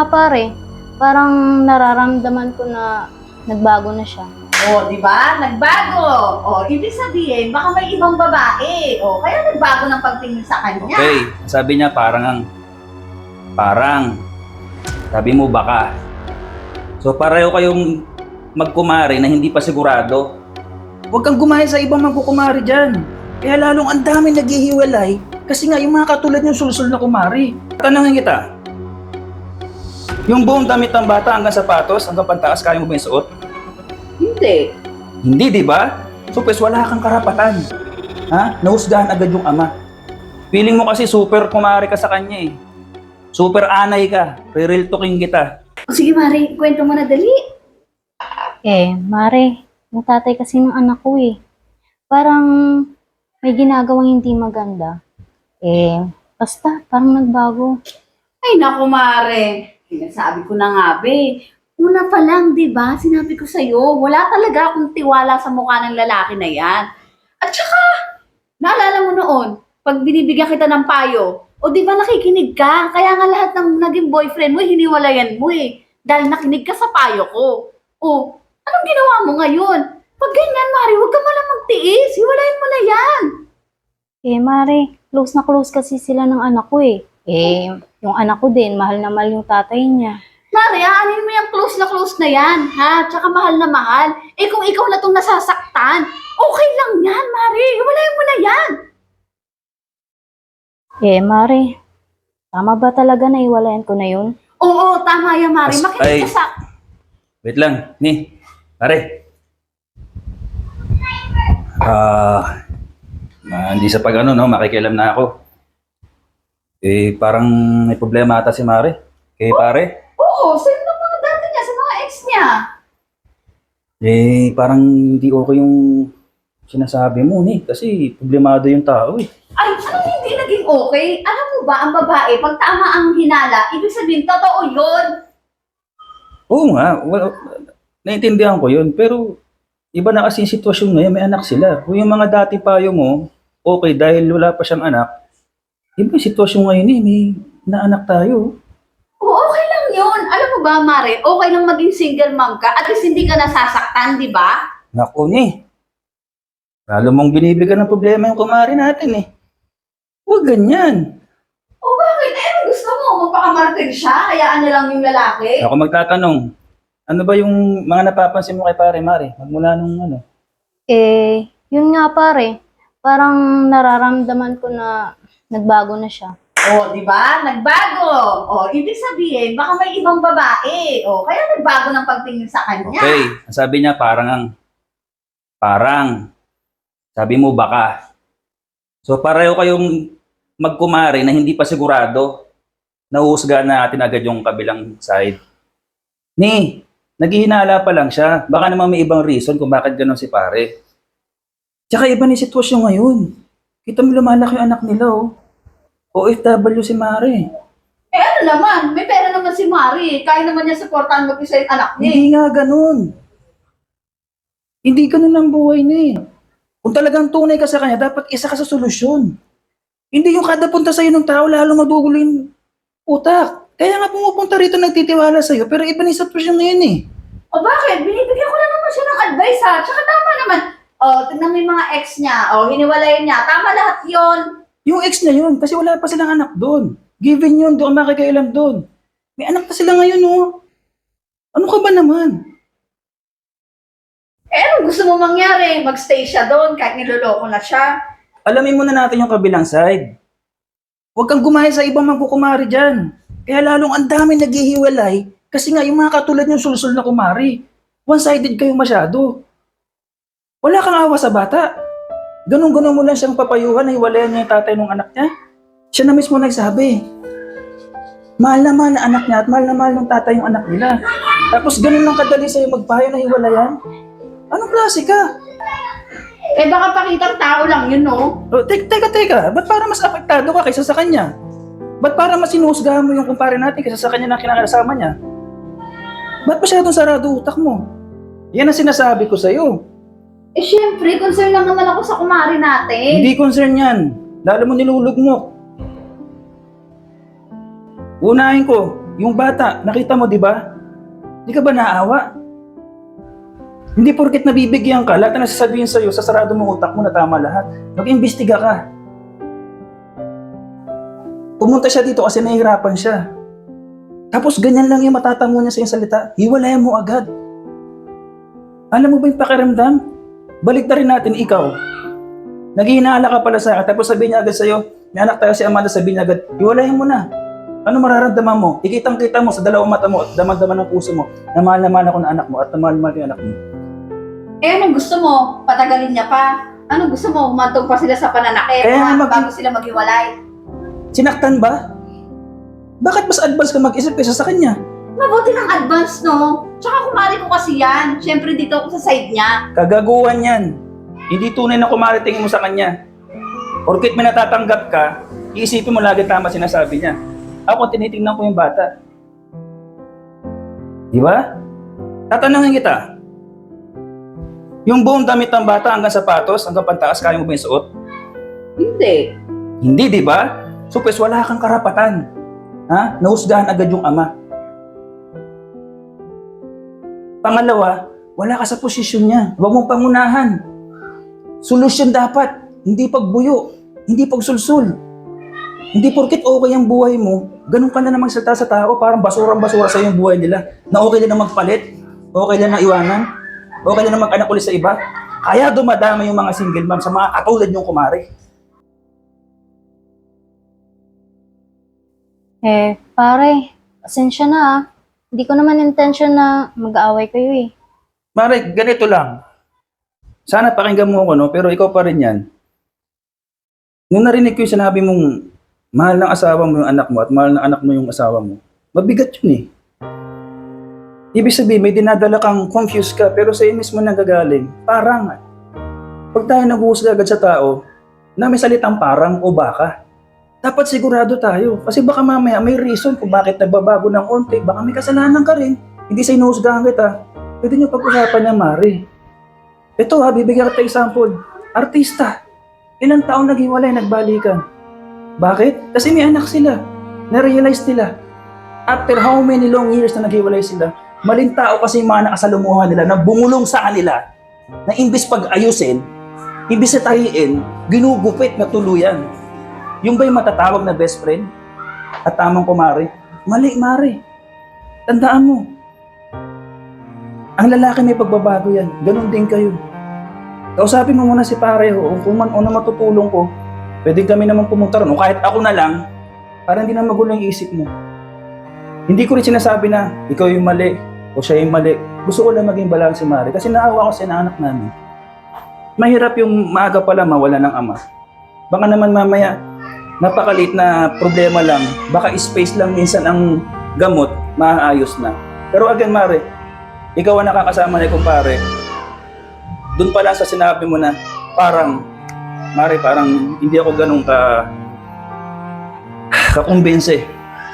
nga pare, parang nararamdaman ko na nagbago na siya. O, di ba? Nagbago. O, ibig sabihin, baka may ibang babae. O, kaya nagbago ng pagtingin sa kanya. Okay, sabi niya parang ang parang sabi mo baka. So pareho kayong magkumari na hindi pa sigurado. Huwag kang gumaya sa ibang magkukumari dyan. Kaya lalong ang dami naghihiwalay kasi nga yung mga katulad yung sulsul na kumari. Tanungin kita, yung buong damit ng bata hanggang sapatos, hanggang pantaas, kaya mo ba yung suot? Hindi. Hindi, di ba? So, pues, wala kang karapatan. Ha? Nahusgahan agad yung ama. Feeling mo kasi super kumari ka sa kanya eh. Super anay ka. Re-real talking kita. O, sige, Mari, kwento mo na dali. Eh, Mare, yung tatay kasi ng anak ko eh. Parang may ginagawang hindi maganda. Eh, basta, parang nagbago. Ay, naku, Mare. Sinasabi ko na nga, be. Una pa lang, di ba? Sinabi ko sa'yo, wala talaga akong tiwala sa mukha ng lalaki na yan. At saka, naalala mo noon, pag binibigyan kita ng payo, o di ba nakikinig ka? Kaya nga lahat ng naging boyfriend mo, hiniwalayan mo eh. Dahil nakinig ka sa payo ko. O, anong ginawa mo ngayon? Pag ganyan, Mari, huwag ka malang magtiis. Hiwalayan mo na yan. Eh, Mare, close na close kasi sila ng anak ko eh. Eh, yung anak ko din, mahal na mahal yung tatay niya. Mari, aanin mo yung close na close na yan, ha? Tsaka mahal na mahal. Eh kung ikaw na tong nasasaktan, okay lang yan, Mari. Hiwalayan mo na yan. Eh, Mare, tama ba talaga na iwalayan ko na yun? Oo, tama yan, Mari. As- Makinig ay. ka sa... Wait lang. Ni, pare. Ah, ah, hindi sa pag ano, no, makikialam na ako. Eh, parang may problema ata si Mare. Kay pare. Oo, sino ng mga dati niya, sa mga ex niya? Eh, parang hindi okay yung sinasabi mo, ni. Kasi problemado yung tao, eh. Ay, ano hindi naging okay? Alam mo ba, ang babae, pag tama ang hinala, ibig sabihin, totoo yun. Oo nga, well, naiintindihan ko yun. Pero, iba na kasi yung sitwasyon ngayon, may anak sila. Kung yung mga dati payo mo, okay, dahil wala pa siyang anak, iba yung sitwasyon ngayon eh, may naanak tayo. Oo, okay lang yun. Alam mo ba, Mari, okay lang maging single mom ka. At least hindi ka nasasaktan, di ba? Naku ni, lalo mong binibigyan ng problema yung kumari natin eh. Huwag ganyan. O bakit? Eh, ano gusto mo? Magpakamartin siya? Hayaan niya lang yung lalaki? Ako magtatanong, ano ba yung mga napapansin mo kay pare Mare? Magmula nung ano? Eh, yun nga pare, parang nararamdaman ko na nagbago na siya. O, di ba? Nagbago. O, ibig sabihin, baka may ibang babae. O, kaya nagbago ng pagtingin sa kanya. Okay, ang sabi niya parang ang, parang, sabi mo baka. So pareho kayong magkumari na hindi pa sigurado, nahuhusgahan na natin agad yung kabilang side. Ni, naghihinala pa lang siya. Baka naman may ibang reason kung bakit ganun si pare. Tsaka iba ni sitwasyon ngayon. Kita mo lumalaki yung anak nila oh. OFW si Mare. Eh, ano naman? May pera naman si Mari. Kaya naman niya supportan mag-isa yung anak niya. Hindi nga ganun. Hindi ganun ang buhay na eh. Kung talagang tunay ka sa kanya, dapat isa ka sa solusyon. Hindi yung kada punta sa'yo ng tao, lalo madugulo yung utak. Kaya nga pumupunta rito nagtitiwala sa'yo, pero iba na yung sitwasyon ngayon eh. O bakit? Binibigyan ko na naman siya ng advice ha. Tsaka tama naman. O, tignan mo yung mga ex niya. O, hiniwalayan niya. Tama lahat yon. Yung ex na yun, kasi wala pa silang anak doon. Given yun, doon ka makikialam doon. May anak pa sila ngayon, oh. Ano ka ba naman? Eh, anong gusto mo mangyari? Magstay siya doon kahit niloloko na siya. Alamin muna natin yung kabilang side. Huwag kang gumaya sa ibang magkukumari dyan. Kaya lalong ang dami naghihiwalay kasi nga yung mga katulad yung sulsul na kumari. One-sided kayo masyado. Wala kang awa sa bata. Ganun-ganun mo lang siyang papayuhan na hiwalayan niya yung tatay ng anak niya. Siya na mismo nagsabi. Mahal na mahal na anak niya at mahal na mahal ng tatay yung anak nila. Tapos ganun lang kadali sa'yo magpayo na hiwalayan. Anong klase ka? Eh, baka pakitang tao lang yun, no? Oh, te- teka, teka. Ba't para mas apektado ka kaysa sa kanya? Ba't para mas sinusgahan mo yung kumpare natin kaysa sa kanya na kinakasama niya? Ba't masyadong sarado utak mo? Yan ang sinasabi ko sa'yo. Eh, syempre, concern lang naman ako sa kumari natin. Hindi concern yan. Lalo mo nilulugmok. Unahin ko, yung bata, nakita mo, di ba? Di ka ba naawa? Hindi porket nabibigyan ka, lahat na nasasabihin sa'yo, sa sarado mong utak mo na tama lahat. Mag-imbestiga ka. Pumunta siya dito kasi nahihirapan siya. Tapos ganyan lang yung matatamo niya sa iyong salita. Hiwalayan mo agad. Alam mo ba yung pakiramdam? Balik na rin natin, ikaw. Naghihinala ka pala sa akin, tapos sabihin niya agad sa'yo, may anak tayo si Amanda, sabihin niya agad, hiwalayan mo na. Ano mararamdaman mo? Ikitang-kita mo sa dalawang mata mo at daman-daman ng puso mo na mahal na mahal ako ng anak mo at na mahal na mahal yung anak mo. Eh, anong gusto mo? Patagalin niya pa? Anong gusto mo? Humantong pa sila sa pananakit ha? mag- bago sila maghiwalay? Sinaktan ba? Bakit mas advance ka mag-isip kaysa sa kanya? Mabuti ng advance, no? Tsaka kumari ko kasi yan. Siyempre, dito ako sa side niya. Kagaguhan yan. Hindi tunay na kumarating mo sa kanya. Porkit may natatanggap ka, iisipin mo lagi tama sinasabi niya. Ako, tinitingnan ko yung bata. Di ba? Tatanungin kita. Yung buong damit ng bata hanggang sapatos, hanggang pantaas, kaya mo ba yung suot? Hindi. Hindi, di ba? So, pues, wala kang karapatan. Ha? Nahusgahan agad yung ama. Pangalawa, wala ka sa posisyon niya. Huwag mong pangunahan. Solusyon dapat, hindi pagbuyo, hindi pagsulsul. Hindi porket okay ang buhay mo, ganun ka na namang salita sa tao, parang basurang-basura sa yung buhay nila. Na okay lang na magpalit, okay lang na iwanan, okay na mag-anak ulit sa iba. Kaya dumadama yung mga single mom sa mga katulad yung kumari. Eh, pare, pasensya na ah. Hindi ko naman intention na mag-aaway kayo eh. Mare, ganito lang. Sana pakinggan mo ako, no? pero ikaw pa rin yan. Nung narinig ko yung sinabi mong mahal ng asawa mo yung anak mo at mahal ng anak mo yung asawa mo, mabigat yun eh. Ibig sabihin, may dinadala kang confused ka pero sa mismo nanggagaling. Parang, pag tayo nag-uusga agad sa tao, na may salitang parang o baka, dapat sigurado tayo. Kasi baka mamaya may reason kung bakit nagbabago ng konti. Baka may kasalanan ka rin. Hindi sa inuhusgahan kita. Pwede nyo pag-usapan niya, Mari. Ito ha, bibigyan kita example. Artista. Ilang taon naghiwalay, nagbalikan. Bakit? Kasi may anak sila. Na-realize nila. After how many long years na naghiwalay sila, maling tao kasi yung mga nakasalumuhan nila na bumulong sa kanila na imbis pag-ayusin, imbis na tahiin, ginugupit na tuluyan. Yung ba yung matatawag na best friend? At tamang kumari? Mali, Mari. Tandaan mo. Ang lalaki may pagbabago yan. Ganon din kayo. Kausapin mo muna si pare ho. Kung man ano matutulong ko, pwede kami naman pumunta ron. O kahit ako na lang, para hindi na magulo yung isip mo. Hindi ko rin sinasabi na ikaw yung mali o siya yung mali. Gusto ko lang maging balance si Mari kasi naawa ko sa anak namin. Mahirap yung maaga pala mawala ng ama. Baka naman mamaya, napakalit na problema lang. Baka space lang minsan ang gamot, maaayos na. Pero again, Mare, ikaw ang nakakasama ni kumpare. Doon pa lang sa sinabi mo na parang, Mare, parang hindi ako ganun ka kakumbinse.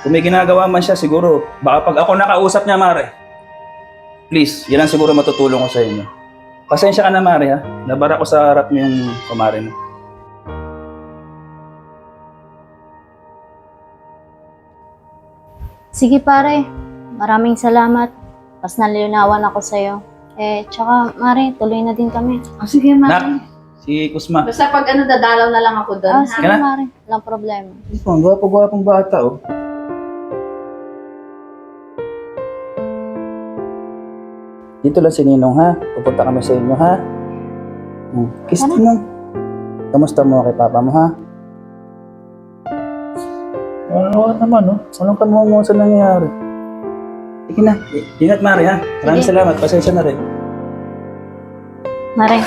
Kung may ginagawa man siya, siguro, baka pag ako nakausap niya, Mare, please, yan ang siguro matutulong ko sa inyo. Pasensya ka na, Mare, ha? Nabara ko sa harap mo yung kumare mo. Sige pare, maraming salamat. Mas nalilinawan ako sa'yo. Eh, tsaka, Mare, tuloy na din kami. O sige, Mari. Nak, si Kusma. Basta pag ano, dadalaw na lang ako doon, Ah, sige Kaya na? Mare, walang problema. Ito, ang gwapo-gwapong bata, oh. Dito lang si Ninong, ha? Pupunta kami sa inyo, ha? Hmm. Kiss Ano? Ninong. Kamusta mo kay Papa mo, ha? Oo naman, oh. Walang kamuha sa nangyayari. Sige na. Ingat, Mari, ha? Maraming Sige. salamat. Pasensya na rin. Mare,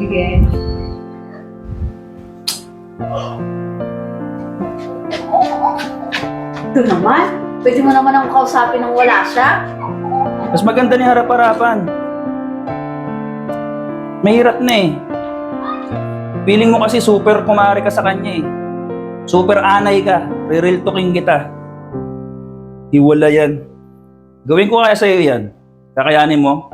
Sige. Ito naman. Pwede mo naman akong kausapin nang wala siya. Mas maganda ni harap-harapan. Mahirap na eh. Feeling mo kasi super kumari ka sa kanya eh. Super anay ka. Re-real talking kita. Hiwala yan. Gawin ko kaya sa'yo yan. Kakayanin mo?